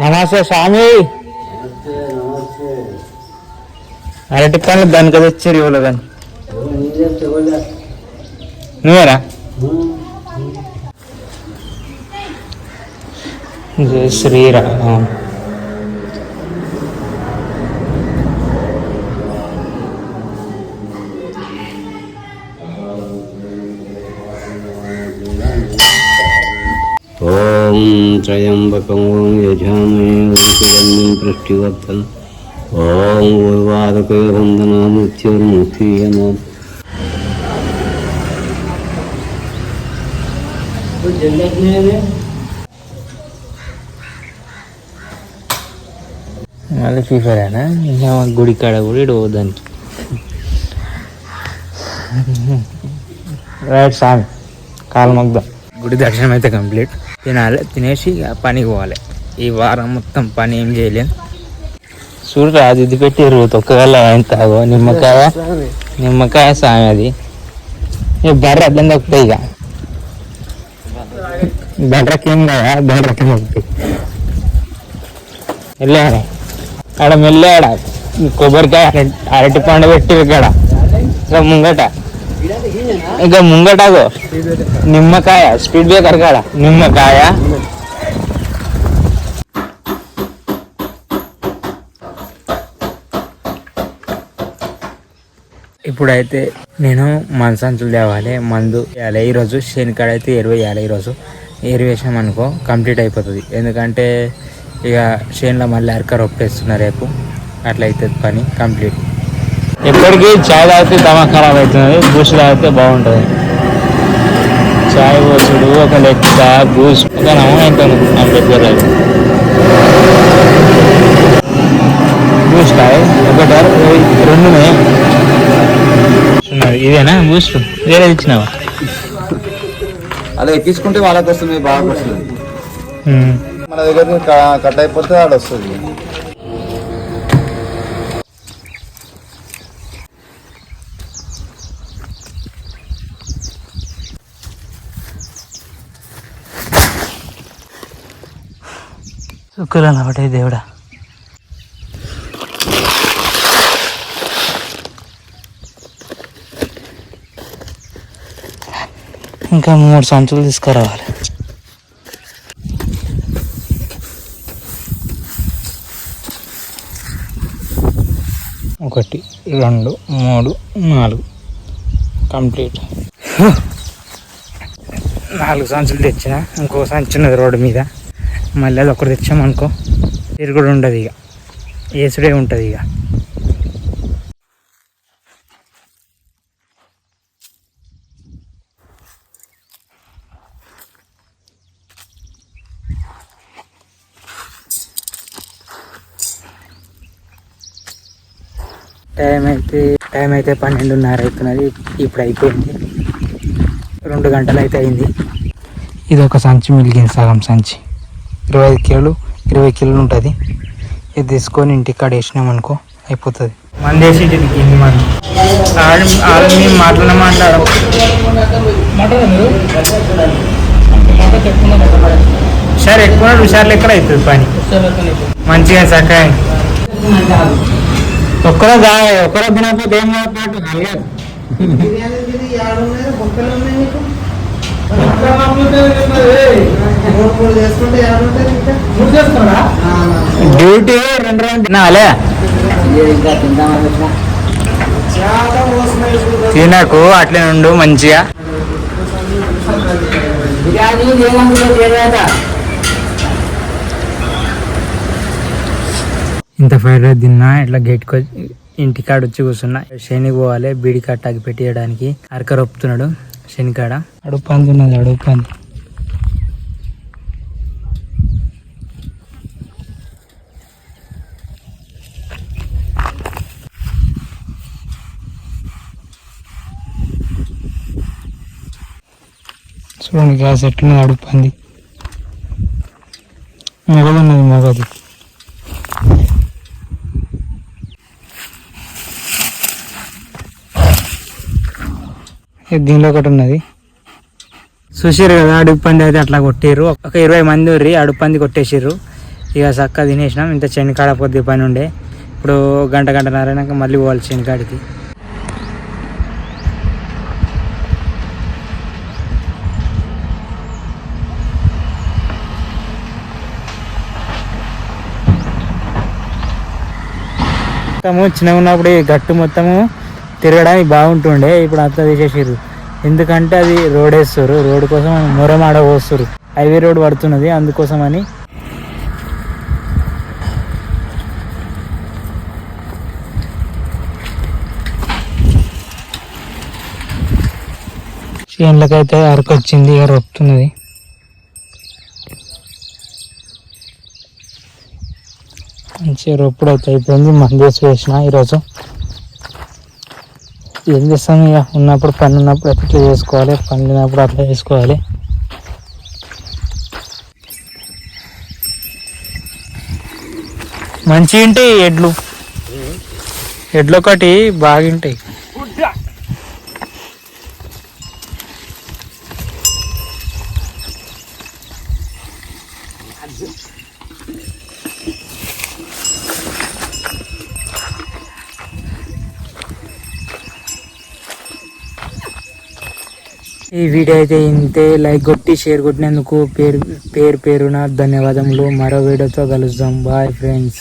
నమస్తే స్వామి అరటి పనులు దానికి తెచ్చారు ఇవ్వలే కానీ నువ్వేరా జై శ్రీరామ్ ॐ त्र्यम्बकं यजामहे वैकुण्ठं पृष्टिवर्धन ॐ उर्वादकवन्दनामृत्युर्मुक्तियमाम् మళ్ళీ ఫీఫరేనా ఇంకా గుడి కాడ కూడా ఇడు దానికి రైట్ స్వామి కాలు మొగ్దాం గుడి దర్శనం అయితే కంప్లీట్. తినాలి తినేసి ఇక పనికి పోవాలి. ఈ వారం మొత్తం పని ఏం చేయలేదు చూడరా అది ఇది పెట్టారు తొక్కగల ఆయన తాగో. నిమ్మకాయ నిమ్మకాయ స్వామి అది. బర్ర అర్థం తొక్కుతాయి ఇక. బర్రకి ఏం కదా బర్రకి తొక్కుతాయి వెళ్ళాను ఆడ మెల్లాడ కొబ్బరికాయ అరటి- పండు పెట్టి ఇక్కడ ముంగట. ఇక ముంగటగో నిమ్మకాయ స్పీడ్ బ్రేకర్ కాడ. నిమ్మకాయ. ఇప్పుడైతే నేను మనసంచులు తేవాలి మందు వేయాలి. ఈరోజు శనికాడ అయితే ఎరువు వేయాలి ఈరోజు. ఎరువు వేసాం అనుకో కంప్లీట్ అయిపోతుంది. ఎందుకంటే ఇక చేనులో మళ్ళీ అరక రొప్పేస్తున్నారు రేపు. అట్లా అవుతుంది పని కంప్లీట్. ఎప్పటికీ చాయ్ తాగితే దమా ఖరాబ్ అవుతుంది బూస్ట్ తాగితే బాగుంటుంది. చాయ్ పోసుడు ఒక లెక్క బూస్ట్. ఒక నమ్మకం నా దగ్గర బూస్ట్ ఒకటి రెండు ఇదేనా? బూస్ట్. వేరే ఇచ్చినావా? అలా ఎక్కించుకుంటే వాళ్ళకి వస్తుంది బాగా వస్తుంది. మన దగ్గర కట్ అయిపోతే ఆడ వస్తుంది శుక్రాలు ఒకటే దేవుడా. ఇంకా మూడు సంచులు తీసుకురావాలి. ఒకటి రెండు మూడు నాలుగు. కంప్లీట్. నాలుగు సంచులు తెచ్చిన ఇంకో సంచున్నది రోడ్డు మీద. మళ్ళీ అది ఒకటి తెచ్చామనుకో తిరుగుడు ఉండదు ఇక. ఏసుడే ఉంటుంది ఇక. టైం అయితే టైం అయితే పన్నెండున్నర అవుతున్నది. ఇప్పుడు అయిపోయింది. రెండు గంటలు అయితే అయింది. ఇది ఒక సంచి మిలిగింది సగం సంచి. ఇరవై ఐదు కిలోలు ఇరవై కిలోలు ఉంటుంది. ఇది తీసుకొని ఇంటికి కాడ వేసినాం అనుకో అయిపోతుంది. ఇది కింది మంది. వాళ్ళు మేము మాట్లాడిన మాట్లాడం సరే ఎక్కువ హుషారులు ఎక్కడ అవుతుంది పని? మంచిగా చక్కగా ఒక్కరో దా ఒక్కరో తినకపోతే ఏం మాట్లాడు డ్యూటీ రెండు రౌండ్ తినాలే. తినకు అట్లే ఉండు మంచిగా. ఇంత ఫ్రైడ్ రైస్ తిన్నా ఇట్లా గేట్కి ఇంటికాడ వచ్చి కూర్చున్నా. శని పోవాలి బీడి కట్టాకి పెట్టేయడానికి. అరక రొప్పుతున్నాడు. శనికాడ? అడుపు ఉన్నది చూడండి గ్యాస్ ఎట్లున్నది మగదు మొగదున్నది మగదు. దీనిలో ఒకటి ఉన్నది. చూసారు కదా అడుగుపంది అయితే అట్లా కొట్టిర్రు. ఒక ఇరవై మంది ఉర్రి అడుగుపంది కొట్టేసిర్రు. ఇక చక్క తినేసినాం. ఇంత చెనికాడ పొద్దు పని ఉండే. ఇప్పుడు గంట గంట నరైనాక మళ్ళీ పోవాలి చెనికాడికి. మొత్తము చిన్నగా ఉన్నప్పుడు గట్టు మొత్తము తిరగడానికి బాగుంటుండే ఇప్పుడు అంతా తీసేసారు ఎందుకంటే అది రోడ్ వేస్తారు రోడ్ కోసం మొరమాడ పోస్తారు. హైవే రోడ్ పడుతున్నది అందుకోసం అని చేనులకైతే అరకు వచ్చింది ఇక రొప్పుతున్నది. మంచిగా రొప్పుడు అయితే అయిపోయింది మందేసి వేసిన ఈరోజు. ఏం చేస్తాం ఇక? ఉన్నప్పుడు పని ఉన్నప్పుడు అయితే చేసుకోవాలి? పని లేనప్పుడు అట్లా చేసుకోవాలి. మంచి ఉంటాయి ఎడ్లు. ఎడ్లు ఒకటి బాగుంటాయి. ఈ వీడియో అయితే ఇంతే. లైక్ కొట్టి షేర్ కొట్టినందుకు పేరు పేరు పేరున ధన్యవాదములు. మరో వీడియోతో కలుద్దాం. Bye friends